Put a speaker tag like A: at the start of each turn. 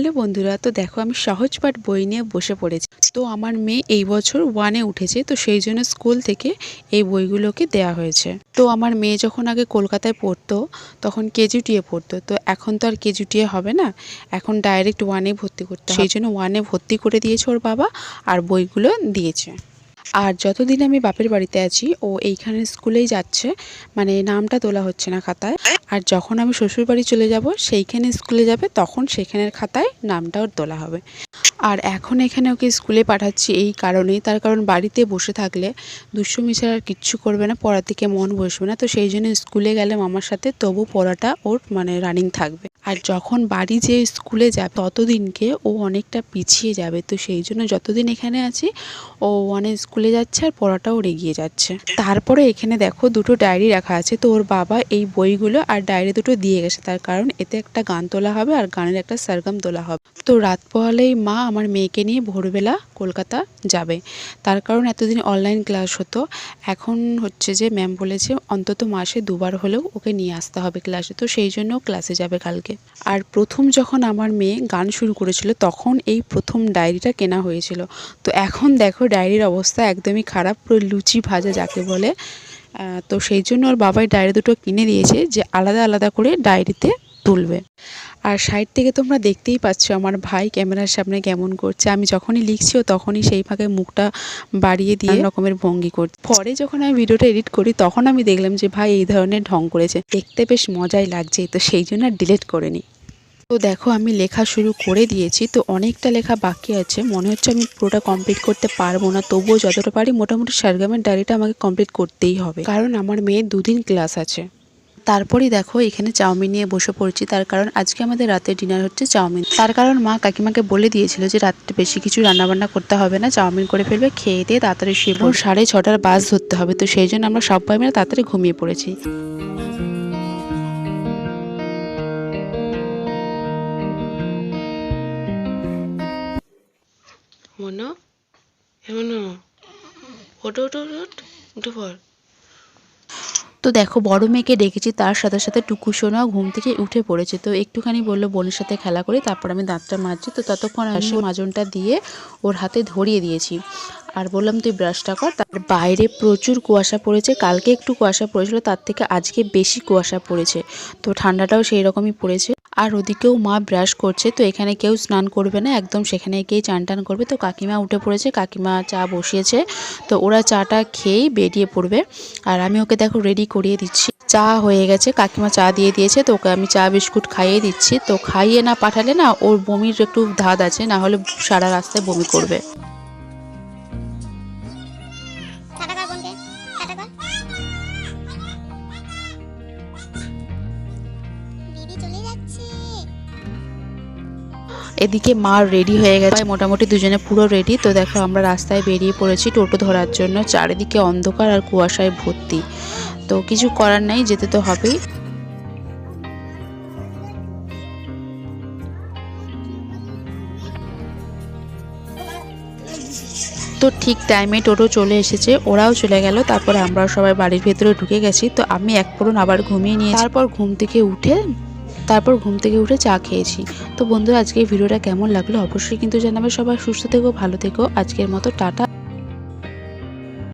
A: Hello বন্ধুরা, তো দেখো আমি সহজ পাঠ বই নিয়ে বসে পড়েছি। তো আমার মেয়ে এই বছর ওয়ানে উঠেছে, তো সেই জন্য স্কুল থেকে এই বইগুলোকে দেয়া হয়েছে। তো আমার মেয়ে যখন আগে কলকাতায় পড়তো, তখন কেজিটিএ পড়তো, তো এখন তো আর কেজিটিএ হবে না, এখন ডাইরেক্ট ওয়ানে ভর্তি করতে সেই জন্য ওয়ানে ভর্তি করে দিয়েছে ওর বাবা আর বইগুলো দিয়েছে। আর যতদিন আমি বাপের বাড়িতে আছি, ও এইখানে স্কুলেই যাচ্ছে মানে নামটা তোলা হচ্ছে না খাতায়। আর যখন আমি শ্বশুরবাড়ি চলে যাব, সেইখানে স্কুলে যাবে, তখন সেখানের খাতায় নামটাও তোলা হবে। আর এখন এখানে ওকে স্কুলে পাঠাচ্ছি এই কারণেই। তার কারণ বাড়িতে বসে থাকলে দুষ্টুমি ছাড়া আর কিচ্ছু করবে না, পড়ার দিকে মন বসবে না। তো সেই জন্য স্কুলে গেলে মামার সাথে তবু পড়াটা ওর মানে রানিং থাকবে। আর যখন বাড়ি যে স্কুলে যাবে ততদিনকে ও অনেকটা পিছিয়ে যাবে। তো সেই জন্য যতদিন এখানে আছি, ও অনেক স্কুলে যাচ্ছে আর পড়াটাও এগিয়ে যাচ্ছে। তারপরে এখানে দেখো দুটো ডায়েরি রাখা আছে। তো ওর বাবা এই বইগুলো আর ডায়েরি দুটো দিয়ে গেছে। তার কারণ এতে একটা গান তোলা হবে আর গানের একটা সারগাম তোলা হবে। তো রাত পোহালেই মা আমার মেয়েকে নিয়ে ভোরবেলা কলকাতা যাবে। তার কারণ এতদিন অনলাইন ক্লাস হতো। এখন হচ্ছে যে ম্যাম বলেছে অন্তত মাসে দুবার হলেও ওকে নিয়ে আসতে হবে ক্লাসে তো সেই জন্য ক্লাসে যাবে কালকে। আর প্রথম যখন আমার মেয়ে গান শুরু করেছিল, তখন এই প্রথম ডায়েরিটা কেনা হয়েছিল। তো এখন দেখো ডায়েরির অবস্থা একদমই খারাপ, পুরো লুচি ভাজা যাকে বলে। তো সেই জন্য ওর বাবাই ডায়েরি দুটো কিনে দিয়েছে যে আলাদা আলাদা করে ডায়েরিতে তুলবে। আর সাইড থেকে তোমরা দেখতেই পাচ্ছ আমার ভাই ক্যামেরার সামনে কেমন করছে। আমি যখনই লিখছি ও তখনই সেই ফাঁকে মুখটা বাড়িয়ে দিয়ে রকমের ভঙ্গি করছে। পরে যখন আমি ভিডিওটা এডিট করি তখন আমি দেখলাম যে ভাই এই ধরনের ঢং করেছে। দেখতে বেশ মজাই লাগছে তো সেই জন্য ডিলিট করে নিই তো দেখো আমি লেখা শুরু করে দিয়েছি তো অনেকটা লেখা বাকি আছে। মনে হচ্ছে আমি পুরোটা কমপ্লিট করতে পারব না তবুও যতটা পারি মোটামুটি সারগামের ডায়েরিটা আমাকে কমপ্লিট করতেই হবে। কারণ আমার মেয়ের দুদিন ক্লাস আছে। তারপরেই দেখো, এখানে চাউমিন নিয়ে বসে পড়েছি। তার কারণ আজকে আমাদের রাতের ডিনার হচ্ছে চাউমিন। তার কারণ মা কাকিমাকে বলে দিয়েছিল যে, রাত্রে বেশি কিছু রান্নাবান্না করতে হবে না, চাউমিন করে ফেলবে, খেয়ে দিয়ে তাড়াতাড়ি শুয়ে। সাড়ে ছটার বাস ধরতে হবে, তো সেই জন্য আমরা সবাই মিলে তাড়াতাড়ি ঘুমিয়ে পড়েছি।
B: মনো এমনো ওটো ওটো ওট উঠে পড়।
A: তো দেখো বড় মেয়েকে ডেকেছি তার সাথে সাথে টুকু সোনাও ঘুম থেকে উঠে পড়েছে। তো একটুখানি বলল বোনের সাথে খেলা করি তারপর আমি দাঁতটা মাজছি। তো ততক্ষণ আসে মাজনটা দিয়ে ওর হাতে ধরিয়ে দিয়েছি। আর বললাম তুই ব্রাশটা কর। তার বাইরে প্রচুর কুয়াশা পড়েছে। কালকে একটু কুয়াশা পড়েছিল তার থেকে আজকে বেশি কুয়াশা পড়েছে। তো ঠান্ডাটাও সেই রকমই পড়েছে। আর ওদিকেও মা ব্রাশ করছে, তো এখানে কেউ স্নান করবে না, একদম সেখানে গিয়ে চান টান করবে। তো কাকিমা উঠে পড়েছে, কাকিমা চা বসিয়েছে, তো ওরা চাটা খেয়েই বেরিয়ে পড়বে। আর আমি ওকে দেখো রেডি করিয়ে দিচ্ছি। চা হয়ে গেছে, কাকিমা চা দিয়ে দিয়েছে, তো ওকে আমি চা বিস্কুট খাইয়ে দিচ্ছি। তো খাইয়ে না পাঠালে না ওর বমির একটু ধাঁধ আছে, না হলে সারা রাস্তায় বমি করবে। এদিকে মা রেডি হয়ে গেছে। মোটামুটি দুজনে পুরো রেডি তো দেখো আমরা রাস্তায় বেরিয়ে পড়েছি টোটো ধরার জন্য। চারিদিকে অন্ধকার আর কুয়াশায় ভর্তি। তো কিছু করার নাই, যেতে তো হবেই। তো ঠিক টাইমে টোটো চলে এসেছে, ওরাও চলে গেল। তারপরে আমরাও সবাই বাড়ির ভেতরে ঢুকে গেছি। তো আমি এক পূরণ আবার ঘুমিয়ে নিয়ে তারপর ঘুম থেকে উঠে তারপর ঘুম থেকে উঠে চা খেয়েছি। তো বন্ধুরা আজকে ভিডিওটা কেমন লাগল অবশ্যই কিন্তু জানাবে সবাই। সুস্থ থেকো, ভালো থেকো। আজকের মতো, টাটা।